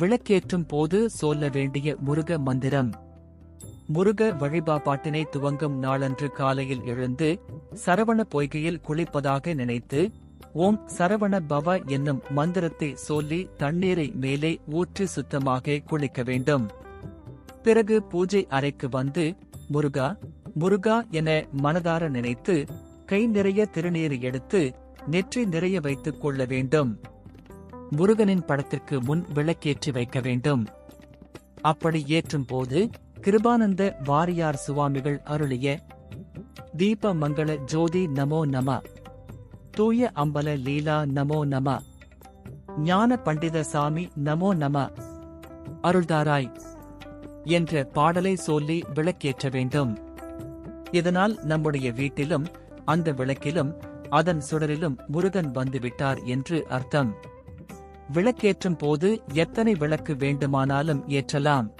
விளக்கேற்றும் போது சொல்ல வேண்டிய முருக மந்திரம். முருக வழிபாட்டினை துவங்கும் நாளன்று காலையில் எழுந்து சரவண பொய்கையில் குளிப்பதாக நினைத்து ஓம் சரவண பவ என்னும் மந்திரத்தை சொல்லி தண்ணீரை மேலே ஊற்றி சுத்தமாக குளிக்க வேண்டும். பிறகு பூஜை அறைக்கு வந்து முருகா முருகா என மனதார நினைத்து கை நிறைய திருநீர் எடுத்து நெற்றி நிறைய வைத்துக் கொள்ள வேண்டும். முருகனின் படத்திற்கு முன் விளக்கேற்றி வைக்க வேண்டும். அப்படி ஏற்றும் போது கிருபானந்த வாரியார் சுவாமிகள் அருளிய தீப மங்கள ஜோதி நமோ நம தூய அம்பல லீலா நமோ நம ஞான பண்டித சாமி நமோ நம அருள்தாராய் என்ற பாடலை சொல்லி விளக்கேற்ற வேண்டும். இதனால் நம்முடைய வீட்டிலும் அந்த விளக்கிலும் அதன் சுடரிலும் முருகன் வந்துவிட்டார் என்று அர்த்தம். விளக்கேற்றும் போது எத்தனை விளக்கு வேண்டுமானாலும் ஏற்றலாம்.